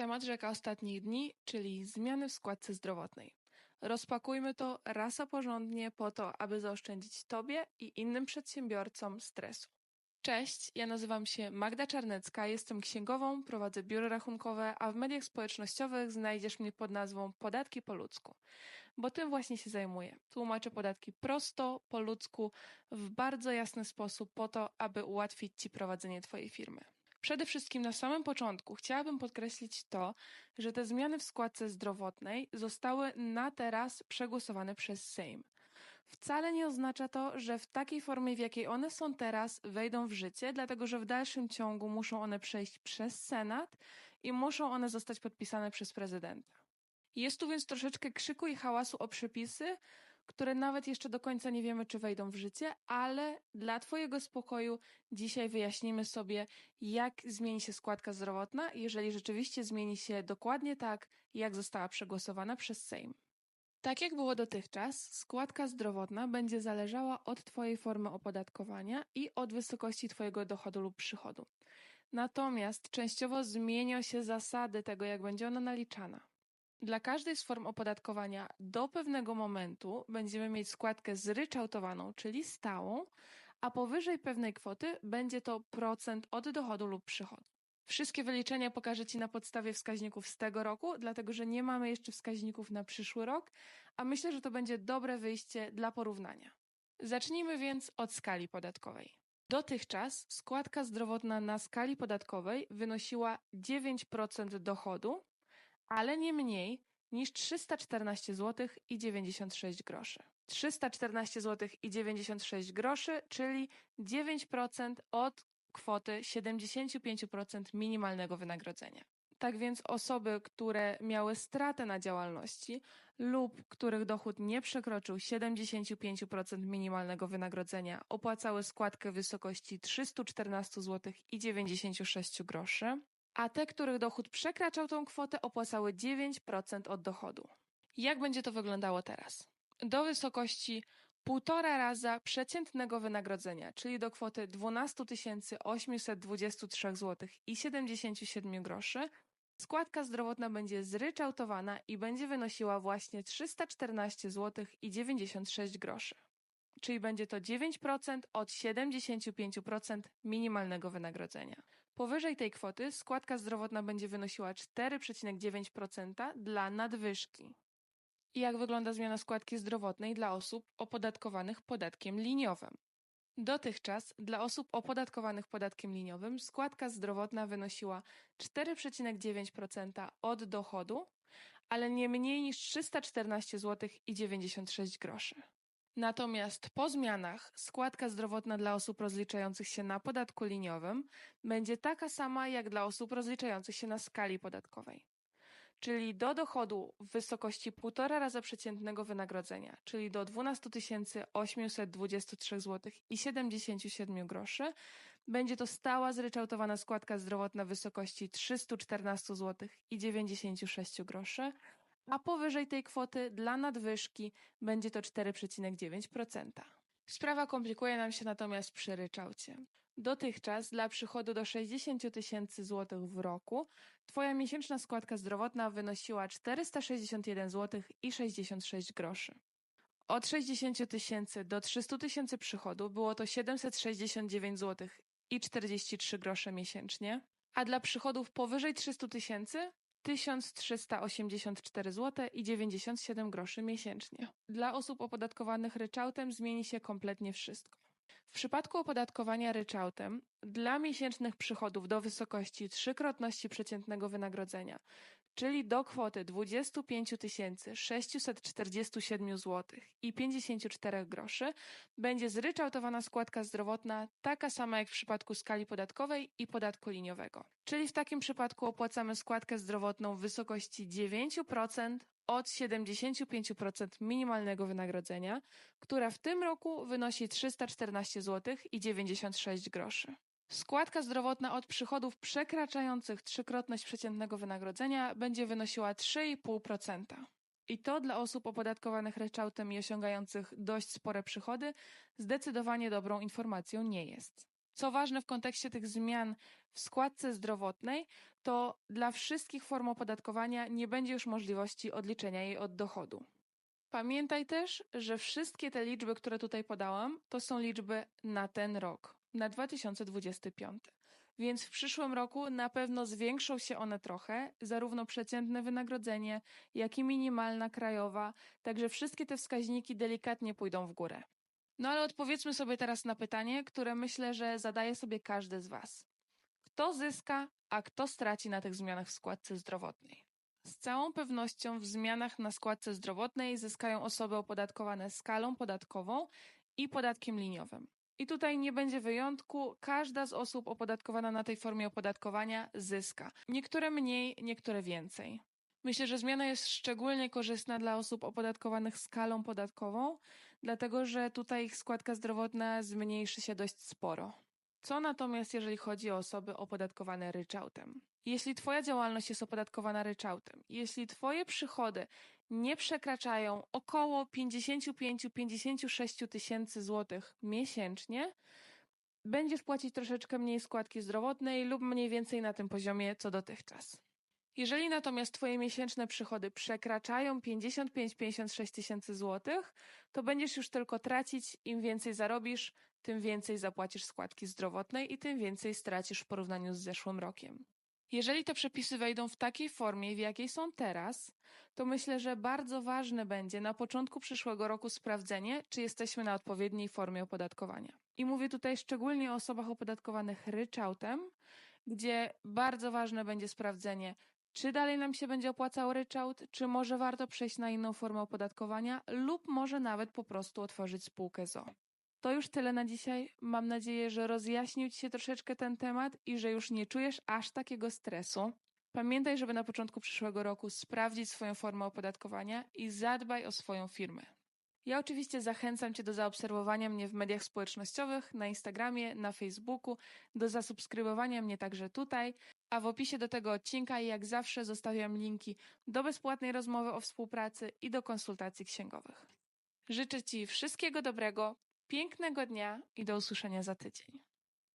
Temat rzeka ostatnich dni, czyli zmiany w składce zdrowotnej. Rozpakujmy to raz a porządnie po to, aby zaoszczędzić Tobie i innym przedsiębiorcom stresu. Cześć, ja nazywam się Magda Czarnecka, jestem księgową, prowadzę biuro rachunkowe, a w mediach społecznościowych znajdziesz mnie pod nazwą Podatki po ludzku, bo tym właśnie się zajmuję. Tłumaczę podatki prosto, po ludzku, w bardzo jasny sposób po to, aby ułatwić Ci prowadzenie Twojej firmy. Przede wszystkim na samym początku chciałabym podkreślić to, że te zmiany w składce zdrowotnej zostały na teraz przegłosowane przez Sejm. Wcale nie oznacza to, że w takiej formie, w jakiej one są teraz, wejdą w życie, dlatego że w dalszym ciągu muszą one przejść przez Senat i muszą one zostać podpisane przez prezydenta. Jest tu więc troszeczkę krzyku i hałasu o przepisy, które nawet jeszcze do końca nie wiemy, czy wejdą w życie, ale dla Twojego spokoju dzisiaj wyjaśnimy sobie, jak zmieni się składka zdrowotna, jeżeli rzeczywiście zmieni się dokładnie tak, jak została przegłosowana przez Sejm. Tak jak było dotychczas, składka zdrowotna będzie zależała od Twojej formy opodatkowania i od wysokości Twojego dochodu lub przychodu. Natomiast częściowo zmienią się zasady tego, jak będzie ona naliczana. Dla każdej z form opodatkowania do pewnego momentu będziemy mieć składkę zryczałtowaną, czyli stałą, a powyżej pewnej kwoty będzie to procent od dochodu lub przychodu. Wszystkie wyliczenia pokażę Ci na podstawie wskaźników z tego roku, dlatego że nie mamy jeszcze wskaźników na przyszły rok, a myślę, że to będzie dobre wyjście dla porównania. Zacznijmy więc od skali podatkowej. Dotychczas składka zdrowotna na skali podatkowej wynosiła 9% dochodu, ale nie mniej niż 314 zł i 96 groszy. 314 zł i 96 groszy, czyli 9% od kwoty 75% minimalnego wynagrodzenia. Tak więc osoby, które miały stratę na działalności lub których dochód nie przekroczył 75% minimalnego wynagrodzenia, opłacały składkę w wysokości 314 zł i 96 groszy a te, których dochód przekraczał tą kwotę, opłacały 9% od dochodu. Jak będzie to wyglądało teraz? Do wysokości półtora raza przeciętnego wynagrodzenia, czyli do kwoty 12 823 zł i 77 groszy, składka zdrowotna będzie zryczałtowana i będzie wynosiła właśnie 314 zł i 96 groszy czyli będzie to 9% od 75% minimalnego wynagrodzenia. Powyżej tej kwoty składka zdrowotna będzie wynosiła 4,9% dla nadwyżki. I jak wygląda zmiana składki zdrowotnej dla osób opodatkowanych podatkiem liniowym? Dotychczas dla osób opodatkowanych podatkiem liniowym składka zdrowotna wynosiła 4,9% od dochodu, ale nie mniej niż 314 zł i 96 groszy. Natomiast po zmianach składka zdrowotna dla osób rozliczających się na podatku liniowym będzie taka sama jak dla osób rozliczających się na skali podatkowej. Czyli do dochodu w wysokości 1,5 raza przeciętnego wynagrodzenia, czyli do 12 823 zł i 77 groszy, będzie to stała zryczałtowana składka zdrowotna w wysokości 314 zł i 96 groszy, a powyżej tej kwoty dla nadwyżki będzie to 4,9%. Sprawa komplikuje nam się natomiast przy ryczałcie. Dotychczas dla przychodu do 60 tysięcy złotych w roku Twoja miesięczna składka zdrowotna wynosiła 461 zł i 66 groszy. Od 60 tysięcy do 300 tysięcy przychodu było to 769 zł i 43 grosze miesięcznie, a dla przychodów powyżej 300 tysięcy 1384 zł i 97 groszy miesięcznie. Dla osób opodatkowanych ryczałtem zmieni się kompletnie wszystko. W przypadku opodatkowania ryczałtem dla miesięcznych przychodów do wysokości trzykrotności przeciętnego wynagrodzenia czyli do kwoty 25 647 zł i 54 groszy, będzie zryczałtowana składka zdrowotna taka sama jak w przypadku skali podatkowej i podatku liniowego. Czyli w takim przypadku opłacamy składkę zdrowotną w wysokości 9% od 75% minimalnego wynagrodzenia, która w tym roku wynosi 314 zł i 96 groszy. Składka zdrowotna od przychodów przekraczających trzykrotność przeciętnego wynagrodzenia będzie wynosiła 3,5%. I to dla osób opodatkowanych ryczałtem i osiągających dość spore przychody zdecydowanie dobrą informacją nie jest. Co ważne w kontekście tych zmian w składce zdrowotnej, to dla wszystkich form opodatkowania nie będzie już możliwości odliczenia jej od dochodu. Pamiętaj też, że wszystkie te liczby, które tutaj podałam, to są liczby na ten rok, na 2025. Więc w przyszłym roku na pewno zwiększą się one trochę, zarówno przeciętne wynagrodzenie, jak i minimalna krajowa, także wszystkie te wskaźniki delikatnie pójdą w górę. No ale odpowiedzmy sobie teraz na pytanie, które myślę, że zadaje sobie każdy z Was. Kto zyska, a kto straci na tych zmianach w składce zdrowotnej? Z całą pewnością w zmianach na składce zdrowotnej zyskają osoby opodatkowane skalą podatkową i podatkiem liniowym. I tutaj nie będzie wyjątku, każda z osób opodatkowana na tej formie opodatkowania zyska. Niektóre mniej, niektóre więcej. Myślę, że zmiana jest szczególnie korzystna dla osób opodatkowanych skalą podatkową, dlatego że tutaj ich składka zdrowotna zmniejszy się dość sporo. Co natomiast, jeżeli chodzi o osoby opodatkowane ryczałtem? Jeśli Twoja działalność jest opodatkowana ryczałtem, jeśli Twoje przychody nie przekraczają około 55-56 tysięcy złotych miesięcznie, będziesz płacić troszeczkę mniej składki zdrowotnej lub mniej więcej na tym poziomie co dotychczas. Jeżeli natomiast Twoje miesięczne przychody przekraczają 55-56 tysięcy złotych, to będziesz już tylko tracić, im więcej zarobisz, tym więcej zapłacisz składki zdrowotnej i tym więcej stracisz w porównaniu z zeszłym rokiem. Jeżeli te przepisy wejdą w takiej formie, w jakiej są teraz, to myślę, że bardzo ważne będzie na początku przyszłego roku sprawdzenie, czy jesteśmy na odpowiedniej formie opodatkowania. I mówię tutaj szczególnie o osobach opodatkowanych ryczałtem, gdzie bardzo ważne będzie sprawdzenie, czy dalej nam się będzie opłacał ryczałt, czy może warto przejść na inną formę opodatkowania, lub może nawet po prostu otworzyć spółkę ZO. To już tyle na dzisiaj. Mam nadzieję, że rozjaśnił Ci się troszeczkę ten temat i że już nie czujesz aż takiego stresu. Pamiętaj, żeby na początku przyszłego roku sprawdzić swoją formę opodatkowania i zadbaj o swoją firmę. Ja oczywiście zachęcam Cię do zaobserwowania mnie w mediach społecznościowych, na Instagramie, na Facebooku, do zasubskrybowania mnie także tutaj, a w opisie do tego odcinka jak zawsze zostawiam linki do bezpłatnej rozmowy o współpracy i do konsultacji księgowych. Życzę Ci wszystkiego dobrego, pięknego dnia i do usłyszenia za tydzień.